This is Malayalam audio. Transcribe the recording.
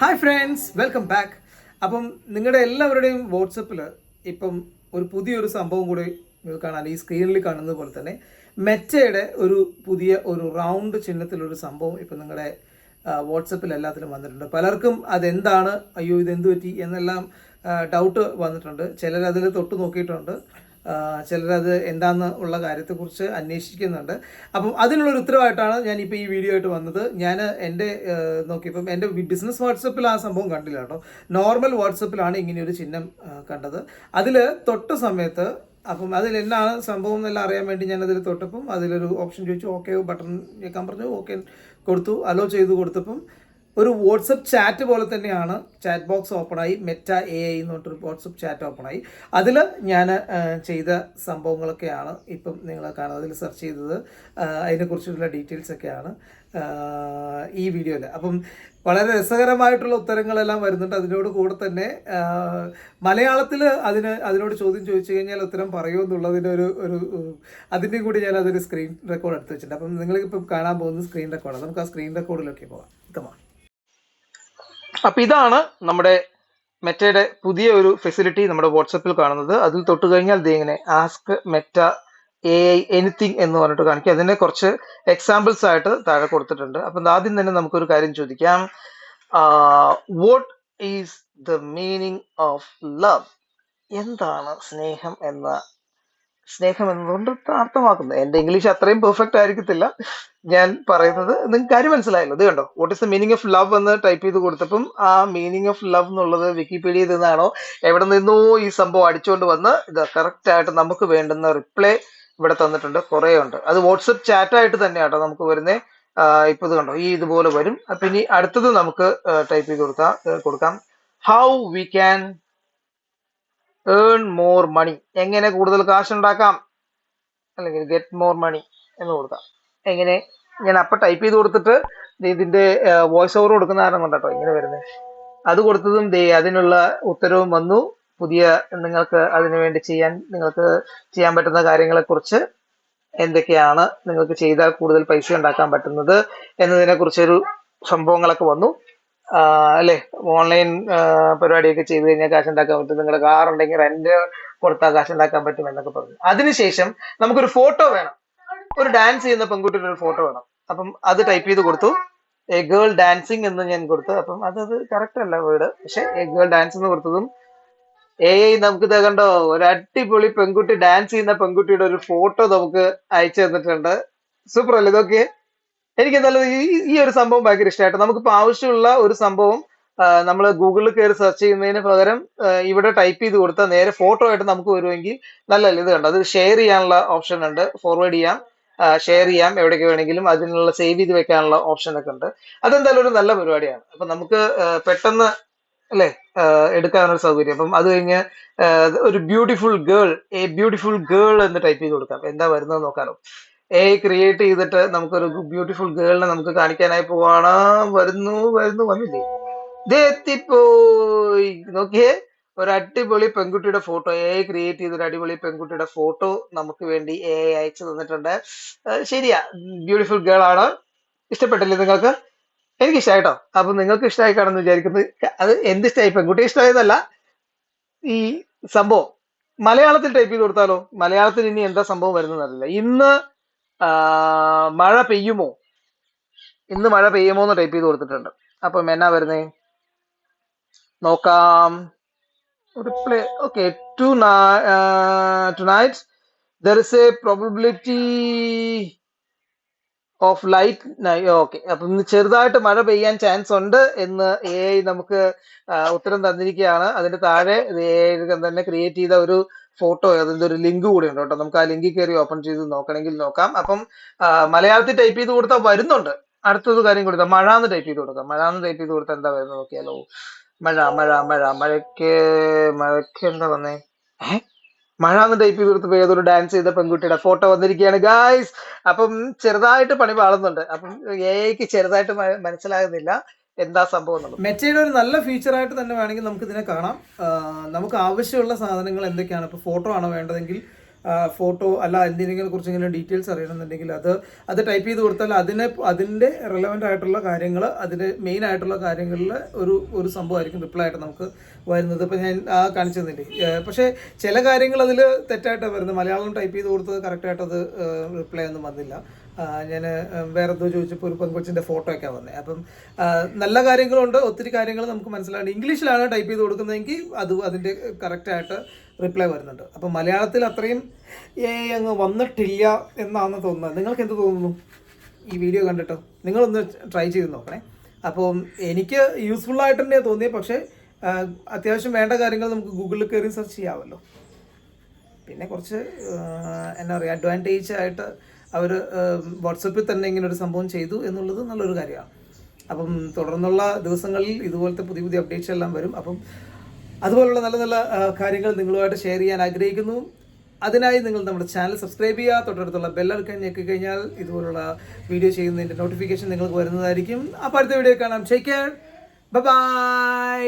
ഹായ് ഫ്രണ്ട്സ് വെൽക്കം ബാക്ക് അപ്പം നിങ്ങളുടെ എല്ലാവരുടെയും വാട്സപ്പിൽ ഇപ്പം ഒരു പുതിയൊരു സംഭവം കൂടി നിങ്ങൾ കാണാൻ ഈ സ്ക്രീനിൽ കാണുന്നത് പോലെ തന്നെ മെറ്റയുടെ ഒരു പുതിയ ഒരു റൗണ്ട് ചിഹ്നത്തിലൊരു സംഭവം ഇപ്പം നിങ്ങളുടെ വാട്സപ്പിൽ എല്ലാത്തിലും വന്നിട്ടുണ്ട്. പലർക്കും അതെന്താണ്? അയ്യോ ഇതെന്ത് പറ്റി? എന്നെല്ലാം ഡൗട്ട് വന്നിട്ടുണ്ട്. ചിലർ തൊട്ട് നോക്കിയിട്ടുണ്ട്. ചിലരത് എന്താന്ന് ഉള്ള കാര്യത്തെക്കുറിച്ച് അന്വേഷിക്കുന്നുണ്ട്. അപ്പം അതിനുള്ളൊരു ഉത്തരവായിട്ടാണ് ഞാൻ ഇപ്പോൾ ഈ വീഡിയോ ആയിട്ട് വന്നത്. ഞാൻ എന്റെ നോക്കിയപ്പം എന്റെ ബിസിനസ് വാട്സപ്പിൽ ആ സംഭവം കണ്ടില്ല കേട്ടോ. നോർമൽ വാട്സപ്പിലാണ് ഇങ്ങനെയൊരു ചിഹ്നം കണ്ടത്. അതിൽ തൊട്ട സമയത്ത് അപ്പം അതിൽ എന്നാണ് സംഭവം എന്നെല്ലാം അറിയാൻ വേണ്ടി ഞാൻ തൊട്ടപ്പം അതിലൊരു ഓപ്ഷൻ ചോദിച്ചു ഓക്കെ ബട്ടൺ ഞെക്കാൻ പറഞ്ഞു ഓക്കെ കൊടുത്തു. അലോ ചെയ്ത് കൊടുത്തപ്പം ഒരു വാട്സപ്പ് ചാറ്റ് പോലെ തന്നെയാണ് ചാറ്റ് ബോക്സ് ഓപ്പണായി മെറ്റ എ ഐ എന്ന് പറഞ്ഞിട്ടൊരു വാട്സപ്പ് ചാറ്റ് ഓപ്പണായി. അതിൽ ഞാൻ ചെയ്ത സംഭവങ്ങളൊക്കെയാണ് ഇപ്പം നിങ്ങൾ കാണുന്നത്. അതിൽ സെർച്ച് ചെയ്തത് അതിനെക്കുറിച്ചുള്ള ഡീറ്റെയിൽസ് ഒക്കെയാണ് ഈ വീഡിയോയിൽ അപ്പം വളരെ രസകരമായിട്ടുള്ള ഉത്തരങ്ങളെല്ലാം വരുന്നുണ്ട്. അതിനോട് കൂടെ തന്നെ മലയാളത്തിൽ അതിന് അതിനോട് ചോദ്യം ചോദിച്ചു കഴിഞ്ഞാൽ ഉത്തരം പറയൂ എന്നുള്ളതിന്റെ ഒരു ഒരു അതിന്റെയും കൂടി ഞാൻ അതൊരു സ്ക്രീൻ റെക്കോർഡ് എടുത്ത് വെച്ചിട്ടുണ്ട്. അപ്പം നിങ്ങൾക്കിപ്പം കാണാൻ പോകുന്നത് സ്ക്രീൻ റെക്കോർഡാണ്. നമുക്ക് ആ സ്ക്രീൻ റെക്കോർഡിലൊക്കെ പോകാം. കമാ അപ്പൊ ഇതാണ് നമ്മുടെ മെറ്റയുടെ പുതിയ ഒരു ഫെസിലിറ്റി നമ്മുടെ വാട്സപ്പിൽ കാണുന്നത്. അതിൽ തൊട്ട് കഴിഞ്ഞാൽ ദേ ഇങ്ങനെ ask Meta A I anything എന്ന് പറഞ്ഞിട്ട് കാണിക്കും. അതിനെ കുറച്ച് എക്സാമ്പിൾസ് ആയിട്ട് താഴെ കൊടുത്തിട്ടുണ്ട്. അപ്പം ആദ്യം തന്നെ നമുക്കൊരു കാര്യം ചോദിക്കാം. What is the meaning of love എന്താണ് സ്നേഹം എന്ന സ്നേഹം എന്നതുകൊണ്ട് അർത്ഥമാക്കുന്നത് എന്റെ ഇംഗ്ലീഷ് അത്രയും പെർഫെക്റ്റ് ആയിരിക്കത്തില്ല. ഞാൻ പറയുന്നത് നിങ്ങൾക്ക് കാര്യം മനസ്സിലായല്ലോ. ഇത് കണ്ടോ? What is the meaning of love എന്ന് ടൈപ്പ് ചെയ്ത് കൊടുത്തപ്പം ആ മീനിങ് ഓഫ് ലവ് എന്നുള്ളത് വിക്കിപീഡിയയിൽ നിന്നാണോ എവിടെ നിന്നോ ഈ സംഭവം അടിച്ചുകൊണ്ട് വന്ന് ഇത് കറക്റ്റ് ആയിട്ട് നമുക്ക് വേണ്ടുന്ന റിപ്ലൈ ഇവിടെ തന്നിട്ടുണ്ട്. കുറേ ഉണ്ട്. അത് വാട്സപ്പ് ചാറ്റായിട്ട് തന്നെയാട്ടോ നമുക്ക് വരുന്നത് ഇപ്പൊ ഇത് കണ്ടോ? ഈ ഇതുപോലെ വരും. അപ്പൊ ഇനി അടുത്തത് നമുക്ക് ടൈപ്പ് ചെയ്ത് കൊടുക്കാം കൊടുക്കാം. How we can earn more money എങ്ങനെ കൂടുതൽ കാശ് ഉണ്ടാക്കാം അല്ലെങ്കിൽ ഗെറ്റ് മോർ മണി എന്ന് കൊടുക്കാം. എങ്ങനെ? ഞാൻ അപ്പൊ ടൈപ്പ് ചെയ്ത് കൊടുത്തിട്ട് ഇതിന്റെ വോയിസ് ഓവർ കൊടുക്കുന്ന കാരണം കൊണ്ടാട്ടോ ഇങ്ങനെ വരുന്നത് അത് കൊടുത്തതും ദേ അതിനുള്ള ഉത്തരവും വന്നു. പുതിയ നിങ്ങൾക്ക് അതിനുവേണ്ടി ചെയ്യാൻ നിങ്ങൾക്ക് ചെയ്യാൻ പറ്റുന്ന കാര്യങ്ങളെ കുറിച്ച് എന്തൊക്കെയാണ് നിങ്ങൾക്ക് ചെയ്താൽ കൂടുതൽ പൈസ ഉണ്ടാക്കാൻ പറ്റുന്നത് എന്നതിനെ കുറിച്ചൊരു സംഭവങ്ങളൊക്കെ വന്നു. അല്ലേ? ഓൺലൈൻ പരിപാടിയൊക്കെ ചെയ്ത് കഴിഞ്ഞാൽ കാശ് ഉണ്ടാക്കാൻ പറ്റും. നിങ്ങളുടെ കാർ ഉണ്ടെങ്കിൽ റെന്റ് കൊടുത്താൽ കാശ് ഉണ്ടാക്കാൻ പറ്റും എന്നൊക്കെ പറഞ്ഞു. അതിനുശേഷം നമുക്കൊരു ഫോട്ടോ വേണം. ഒരു ഡാൻസ് ചെയ്യുന്ന പെൺകുട്ടിയുടെ ഒരു ഫോട്ടോ വേണം. അപ്പം അത് ടൈപ്പ് ചെയ്ത് കൊടുത്തു. എ ഗേൾ ഡാൻസിങ് എന്ന് ഞാൻ കൊടുത്തു. അപ്പം അതത് കറക്റ്റ് അല്ല വേർഡ് പക്ഷെ എ ഗേൾ ഡാൻസ് എന്ന് കൊടുത്തതും ഏയ് നമുക്ക് തേക്കണ്ടോ ഒരു അടിപൊളി പെൺകുട്ടി ഡാൻസ് ചെയ്യുന്ന പെൺകുട്ടിയുടെ ഒരു ഫോട്ടോ നമുക്ക് അയച്ചു തന്നിട്ടുണ്ട്. സൂപ്പർ അല്ലേ ഇതൊക്കെ? എനിക്ക് നല്ലത് ഈ ഈ ഒരു സംഭവം ഭയങ്കര ഇഷ്ടമായിട്ട്. നമുക്കിപ്പോൾ ആവശ്യമുള്ള ഒരു സംഭവം നമ്മൾ ഗൂഗിളിൽ കയറി സെർച്ച് ചെയ്യുന്നതിന് പകരം ഇവിടെ ടൈപ്പ് ചെയ്ത് കൊടുത്താൽ നേരെ ഫോട്ടോ ആയിട്ട് നമുക്ക് വരുമെങ്കിൽ നല്ലല്ലേ ഇത് കണ്ടോ? അത് ഷെയർ ചെയ്യാനുള്ള ഓപ്ഷൻ ഉണ്ട്. ഫോർവേഡ് ചെയ്യാം. ഷെയർ ചെയ്യാം. എവിടേക്ക് വേണമെങ്കിലും അതിനുള്ള സേവ് ചെയ്ത് വെക്കാനുള്ള ഓപ്ഷൻ ഒക്കെ ഉണ്ട്. അതെന്തായാലും ഒരു നല്ല പരിപാടിയാണ്. അപ്പൊ നമുക്ക് പെട്ടെന്ന് അല്ലെ? എടുക്കാനൊരു സൗകര്യം. അപ്പം അത് കഴിഞ്ഞ് ഒരു beautiful girl a beautiful girl എന്ന് ടൈപ്പ് ചെയ്ത് കൊടുക്കാം. എന്താ വരുന്നത് നോക്കാലോ. എ ക്രിയേറ്റ് ചെയ്തിട്ട് നമുക്കൊരു ബ്യൂട്ടിഫുൾ ഗേളിനെ നമുക്ക് കാണിക്കാനായി പോവാണ്. വരുന്നു വരുന്നു വന്നില്ലേ? എത്തിപ്പോയി. നോക്കിയേ ഒരു അടിപൊളി പെൺകുട്ടിയുടെ ഫോട്ടോ എ ക്രിയേറ്റ് ചെയ്ത ഒരു അടിപൊളി പെൺകുട്ടിയുടെ ഫോട്ടോ നമുക്ക് വേണ്ടി എ അയച്ചു തന്നിട്ടുണ്ട്. ശരിയാ. ബ്യൂട്ടിഫുൾ ഗേൾ ആണ്. ഇഷ്ടപ്പെട്ടില്ലേ നിങ്ങൾക്ക്? എനിക്ക് ഇഷ്ടമായിട്ടോ അപ്പൊ നിങ്ങൾക്ക് ഇഷ്ടമായി കാണുമെന്ന് വിചാരിക്കുന്നത് അത് എന്ത് ഇഷ്ടമായി പെൺകുട്ടി ഇഷ്ടമായതല്ല ഈ സംഭവം മലയാളത്തിൽ ടൈപ്പ് ചെയ്ത് കൊടുത്താലോ? മലയാളത്തിൽ ഇനി എന്താ സംഭവം വരുന്നത് അറിയില്ല. ഇന്ന് മഴ പെയ്യുമോ? ഇന്ന് മഴ പെയ്യുമോ എന്ന് ടൈപ്പ് ചെയ്ത് കൊടുത്തിട്ടുണ്ട്. അപ്പം എന്നാ വരുന്നേ? നോക്കാം. Reply okay to tonight there is a probability of light okay അപ്പൊ ഇന്ന് ചെറുതായിട്ട് മഴ പെയ്യാൻ ചാൻസ് ഉണ്ട് എന്ന് എ ഐ നമുക്ക് ഉത്തരം തന്നിരിക്കുകയാണ്. അതിന്റെ താഴെ തന്നെ ക്രിയേറ്റ് ചെയ്ത ഒരു ഫോട്ടോ അതിന്റെ ഒരു ലിങ്ക് കൂടി ഉണ്ട് കേട്ടോ. നമുക്ക് ആ ലിങ്കിൽ കയറി ഓപ്പൺ ചെയ്ത് നോക്കണമെങ്കിൽ നോക്കാം. അപ്പം മലയാളത്തിൽ ടൈപ്പ് ചെയ്ത് കൊടുത്താൽ വരുന്നുണ്ട്. അടുത്തത് കാര്യം കൊടുക്കാം മഴ എന്ന് ടൈപ്പ് ചെയ്ത് കൊടുക്കാം. മഴ എന്ന് ടൈപ്പ് ചെയ്ത് കൊടുത്താൽ എന്താ വരുന്നത് നോക്കിയാലോ. മഴ മഴ മഴ മഴയ്ക്ക് മഴയ്ക്ക് എന്താ വന്നേ? മഴ എന്ന് ടൈപ്പ് ചെയ്ത് കൊടുത്ത് ഏതൊരു ഡാൻസ് ചെയ്ത പെൺകുട്ടിയുടെ ഫോട്ടോ വന്നിരിക്കുകയാണ് ഗായ്സ് അപ്പം ചെറുതായിട്ട് പണി പാളുന്നുണ്ട്. അപ്പം എക്ക് ചെറുതായിട്ട് മനസ്സിലാകുന്നില്ല. എന്താ സംഭവം മെറ്റയുടെ ഒരു നല്ല ഫീച്ചർ ആയിട്ട് തന്നെ വേണമെങ്കിൽ നമുക്ക് ഇതിനെ കാണാം. നമുക്ക് ആവശ്യമുള്ള സാധനങ്ങൾ എന്തൊക്കെയാണ്? ഇപ്പോൾ ഫോട്ടോ ആണോ വേണ്ടതെങ്കിൽ ഫോട്ടോ അല്ല എന്തിനെങ്കിലും കുറിച്ച് ഇങ്ങനെ ഡീറ്റെയിൽസ് അറിയണമെന്നുണ്ടെങ്കിൽ അത് അത് ടൈപ്പ് ചെയ്ത് കൊടുത്താൽ അതിനെ അതിന്റെ റിലവന്റ് ആയിട്ടുള്ള കാര്യങ്ങൾ അതിന് മെയിൻ ആയിട്ടുള്ള കാര്യങ്ങളിൽ ഒരു ഒരു സംഭവമായിരിക്കും റിപ്ലൈ ആയിട്ട് നമുക്ക് വരുന്നത്. ഇപ്പം ഞാൻ ആ കാണിച്ചു തന്നില്ലേ? പക്ഷേ ചില കാര്യങ്ങൾ അതിൽ തെറ്റായിട്ടാണ് വരുന്നത്. മലയാളം ടൈപ്പ് ചെയ്ത് കൊടുത്തത് കറക്റ്റായിട്ട് അത് റിപ്ലൈ ഒന്നും വന്നില്ല. ഞാൻ വേറെ എന്തോ ചോദിച്ചപ്പോൾ ഒരു പെൺകൊച്ചിന്റെ ഫോട്ടോ ഒക്കെ വന്നത് അപ്പം നല്ല കാര്യങ്ങളുണ്ട് ഒത്തിരി കാര്യങ്ങൾ നമുക്ക് മനസ്സിലാണ്ട് ഇംഗ്ലീഷിലാണ് ടൈപ്പ് ചെയ്ത് കൊടുക്കുന്നതെങ്കിൽ അത് അതിന്റെ കറക്റ്റായിട്ട് റിപ്ലൈ വരുന്നുണ്ട്. അപ്പം മലയാളത്തിൽ അത്രയും ഏ അങ്ങ് വന്നിട്ടില്ല എന്നാണ് തോന്നുന്നത്. നിങ്ങൾക്ക് എന്ത് തോന്നുന്നു? ഈ വീഡിയോ കണ്ടിട്ട്? നിങ്ങളൊന്ന് ട്രൈ ചെയ്ത് നോക്കണേ. അപ്പം എനിക്ക് യൂസ്ഫുൾ ആയിട്ട് തന്നെയാണ് തോന്നിയത് പക്ഷേ അത്യാവശ്യം വേണ്ട കാര്യങ്ങൾ നമുക്ക് ഗൂഗിളിൽ കയറി സെർച്ച് ചെയ്യാമല്ലോ. പിന്നെ കുറച്ച് എന്താ പറയുക അഡ്വാന്റേജ് ആയിട്ട് അവർ വാട്സപ്പിൽ തന്നെ ഇങ്ങനെ ഒരു സംഭവം ചെയ്തു എന്നുള്ളത് നല്ലൊരു കാര്യമാണ്. അപ്പം തുടർന്നുള്ള ദിവസങ്ങളിൽ ഇതുപോലത്തെ പുതിയ പുതിയ അപ്ഡേറ്റ്സ് എല്ലാം വരും. അപ്പം അതുപോലുള്ള നല്ല നല്ല കാര്യങ്ങൾ നിങ്ങളുമായിട്ട് ഷെയർ ചെയ്യാൻ ആഗ്രഹിക്കുന്നു. അതിനായി നിങ്ങൾ നമ്മുടെ ചാനൽ സബ്സ്ക്രൈബ് ചെയ്യുക. തൊട്ടടുത്തുള്ള ബെല്ലടക്കാൻ ഞെക്കി കഴിഞ്ഞാൽ ഇതുപോലുള്ള വീഡിയോ ചെയ്യുന്നതിന്റെ നോട്ടിഫിക്കേഷൻ നിങ്ങൾക്ക് വരുന്നതായിരിക്കും. അപ്പോൾ അടുത്ത വീഡിയോ കാണാം. Care bye